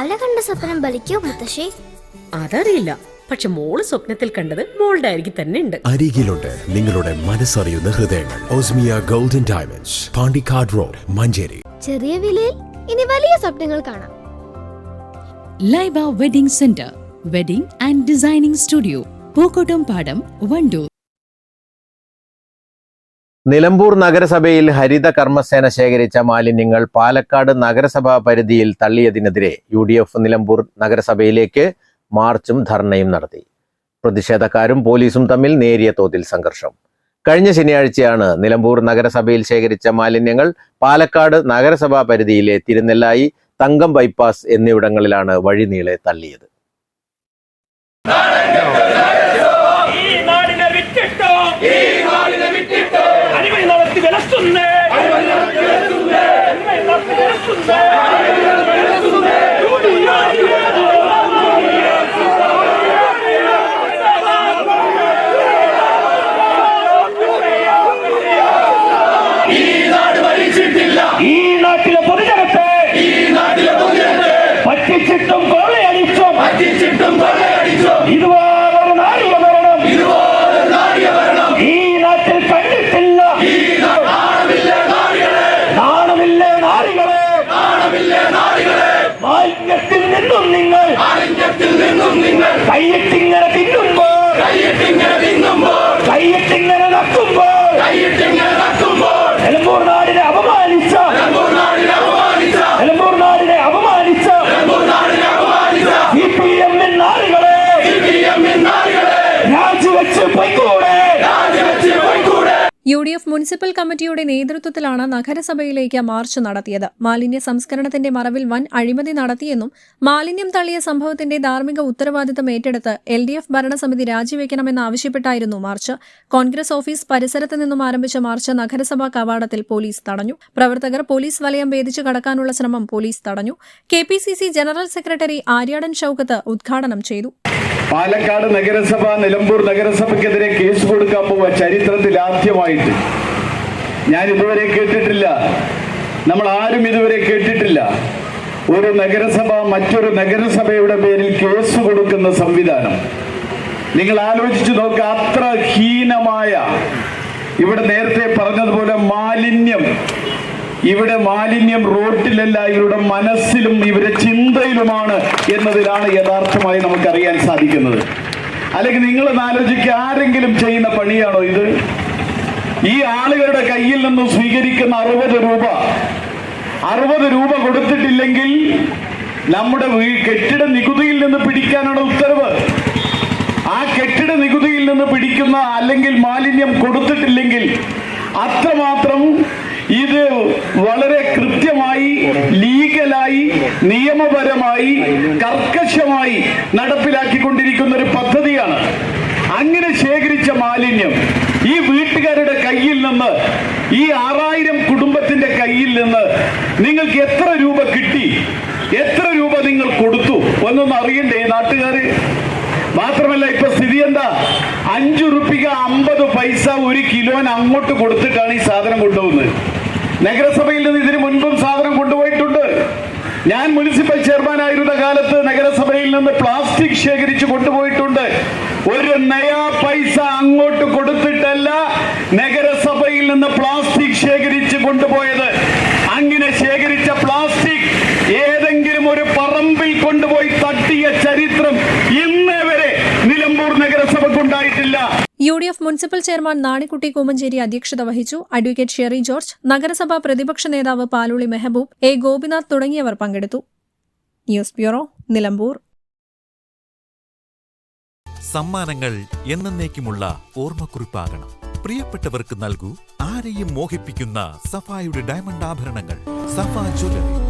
രാവിലെ കണ്ട സ്വപ്നം ബലിക്കോ മുത്തശ്ശി? അതറിയില്ല. പക്ഷെ മോൾ സ്വപ്നത്തിൽ കണ്ടത് മോളുടെ അരികിൽ തന്നെ ഉണ്ട്. അരികിലുണ്ട് നിങ്ങളുടെ മനസ്സറിയുന്ന ഹൃദയങ്ങൾ. Osmiya golden diamonds Pandikkad road Manjeri. ചെറിയ വിലയിൽ ഇനി വലിയ സ്വപ്നങ്ങൾ കാണാം. Laiba wedding centre wedding and designing studio Pookkottumpadam Wandoor. Nilambur നഗരസഭയിൽ ഹരിത കർമ്മസേന ശേഖരിച്ച മാലിന്യങ്ങൾ പാലക്കാട് നഗരസഭാ പരിധിയിൽ തള്ളിയതിനെതിരെ യു ഡി എഫ് നിലമ്പൂർ നഗരസഭയിലേക്ക് മാർച്ചും ധർണയും നടത്തി. പ്രതിഷേധക്കാരും പോലീസും തമ്മിൽ നേരിയ തോതിൽ സംഘർഷം. കഴിഞ്ഞ ശനിയാഴ്ചയാണ് നിലമ്പൂർ നഗരസഭയിൽ ശേഖരിച്ച മാലിന്യങ്ങൾ പാലക്കാട് നഗരസഭാ പരിധിയിലെ തിരുനെല്ലായി തങ്കം ബൈപ്പാസ് എന്നിവിടങ്ങളിലാണ് വഴിനീളെ തള്ളിയത്. നടത്തി മാലിന്യത്തിൽ നിന്നും നിങ്ങൾ കൈയിട്ടിങ്ങനെ തിന്നുമ്പോൾ കൈയിട്ടിങ്ങനെ തിന്നുമ്പോൾ കൈയിട്ടിങ്ങനെ നക്കുമ്പോൾ കൈയിട്ടിങ്ങനെ നക്കുമ്പോൾ നിലമ്പൂർ നാടിനെ അപമാനിച്ച. നിലമ്പൂർ നാടിനെ അപമാനിച്ച. നിലമ്പൂർ നാടിനെ അപമാനിച്ച. നിലമ്പൂർ നാടിനെ അപമാനിച്ച. സി പി എമ്മിൻ നാടുകളെ. സി പി എമ്മിൻ നാടുകളെ. രാജിവെച്ച് യു ഡി എഫ് മുനിസിപ്പൽ കമ്മിറ്റിയുടെ നേതൃത്വത്തിലാണ് നഗരസഭയിലേക്ക് മാർച്ച് നടത്തിയത്. മാലിന്യ സംസ്കരണത്തിന്റെ മറവിൽ വൻ അഴിമതി നടത്തിയെന്നും മാലിന്യം തള്ളിയ സംഭവത്തിന്റെ ധാർമ്മിക ഉത്തരവാദിത്തം ഏറ്റെടുത്ത് എൽ ഡി എഫ് ഭരണസമിതി രാജിവെക്കണമെന്നാവശ്യപ്പെട്ടായിരുന്നു മാർച്ച്. കോൺഗ്രസ് ഓഫീസ് പരിസരത്ത് നിന്നും ആരംഭിച്ച മാർച്ച് നഗരസഭാ കവാടത്തിൽ പോലീസ് തടഞ്ഞു. പ്രവർത്തകർ പോലീസ് വലയം ഭേദിച്ചു കടക്കാനുള്ള ശ്രമം പോലീസ് തടഞ്ഞു. K general secretary Aryadan Shoukath ഉദ്ഘാടനം ചെയ്തു. പാലക്കാട് നഗരസഭ നിലമ്പൂർ നഗരസഭയ്ക്കെതിരെ കേസ് കൊടുക്കാൻ പോവുക ചരിത്രത്തിൽ ആദ്യമായിട്ട്. ഞാൻ ഇതുവരെ കേട്ടിട്ടില്ല. നമ്മൾ ആരും ഇതുവരെ കേട്ടിട്ടില്ല. ഒരു നഗരസഭ മറ്റൊരു നഗരസഭയുടെ പേരിൽ കേസ് കൊടുക്കുന്ന സംവിധാനം. നിങ്ങൾ ആലോചിച്ചു നോക്കുക അത്ര ഹീനമായ ഇവിടെ നേരത്തെ പറഞ്ഞതുപോലെ മാലിന്യം ഇവിടെ മാലിന്യം റോട്ടിലല്ല ഇവരുടെ മനസ്സിലും ഇവരുടെ ചിന്തയിലുമാണ് എന്നതിലാണ് യഥാർത്ഥമായി നമുക്കറിയാൻ സാധിക്കുന്നത്. അല്ലെങ്കിൽ നിങ്ങൾ ആലോചിക്കുക ആരെങ്കിലും ചെയ്യുന്ന പണിയാണോ ഇത്? ഈ ആളുകളുടെ കയ്യിൽ നിന്നും സ്വീകരിക്കുന്ന അറുപത് രൂപ അറുപത് രൂപ കൊടുത്തിട്ടില്ലെങ്കിൽ നമ്മുടെ കെട്ടിട നികുതിയിൽ നിന്ന് പിടിക്കാനാണ് ഉത്തരവ്. ആ കെട്ടിട നികുതിയിൽ നിന്ന് പിടിക്കുന്ന അല്ലെങ്കിൽ മാലിന്യം കൊടുത്തിട്ടില്ലെങ്കിൽ അത്രമാത്രം ഇത് വളരെ കൃത്യമായി ലീഗലായി നിയമപരമായി കർക്കശമായി നടപ്പിലാക്കിക്കൊണ്ടിരിക്കുന്ന ഒരു പദ്ധതിയാണ്. അങ്ങനെ ശേഖരിച്ച മാലിന്യം ഈ വീട്ടുകാരുടെ കയ്യിൽ നിന്ന് ഈ ആറായിരം കുടുംബത്തിന്റെ കയ്യിൽ നിന്ന് നിങ്ങൾക്ക് എത്ര രൂപ കിട്ടി? എത്ര രൂപ നിങ്ങൾ കൊടുത്തു? ഒന്നൊന്ന് അറിയണ്ടേ നാട്ടുകാര്? മാത്രമല്ല ഇപ്പൊ സ്ഥിതി എന്താ? അഞ്ചു റുപ്പിക അമ്പത് പൈസ ഒരു കിലോന് അങ്ങോട്ട് കൊടുത്തിട്ടാണ് ഈ സാധനം കൊണ്ടുപോകുന്നത്. നഗരസഭയിൽ നിന്ന് ഇതിനു മുൻപും സാധനം കൊണ്ടുപോയിട്ടുണ്ട്. ഞാൻ മുനിസിപ്പൽ ചെയർമാൻ ആയിരുന്ന കാലത്ത് നഗരസഭയിൽ നിന്ന് പ്ലാസ്റ്റിക് ശേഖരിച്ച് കൊണ്ടുപോയിട്ടുണ്ട്. ഒരു നയാ പൈസ അങ്ങോട്ട് കൊടുത്തിട്ടല്ല നഗരസഭയിൽ നിന്ന് പ്ലാസ്റ്റിക് ശേഖരിച്ച് കൊണ്ടുപോയത്. അങ്ങനെ ശേഖരിച്ച പ്ലാസ്റ്റിക് ഏതെങ്കിലും ഒരു പറമ്പിൽ കൊണ്ടുപോയി തട്ടിയ ചരിത്രം U D F municipal chairman Nanikutty Komancheri അധ്യക്ഷത വഹിച്ചു. അഡ്വക്കേറ്റ് ഷെറി ജോർജ് നഗരസഭാ പ്രതിപക്ഷ നേതാവ് പാലുളി മെഹബൂബ് എ. ഗോപിനാഥ് തുടങ്ങിയവർ പങ്കെടുത്തു. News bureau Nilambur. സമ്മാനങ്ങൾ എന്നേക്കുമുള്ള ഓർമ്മക്കുറിപ്പാകണം. പ്രിയപ്പെട്ടവർക്ക് നൽകൂ ആരെയും മോഹിപ്പിക്കുന്ന സഫായുടെ ഡയമണ്ട് ആഭരണങ്ങൾ. സഫ ജ്വല്ലറി.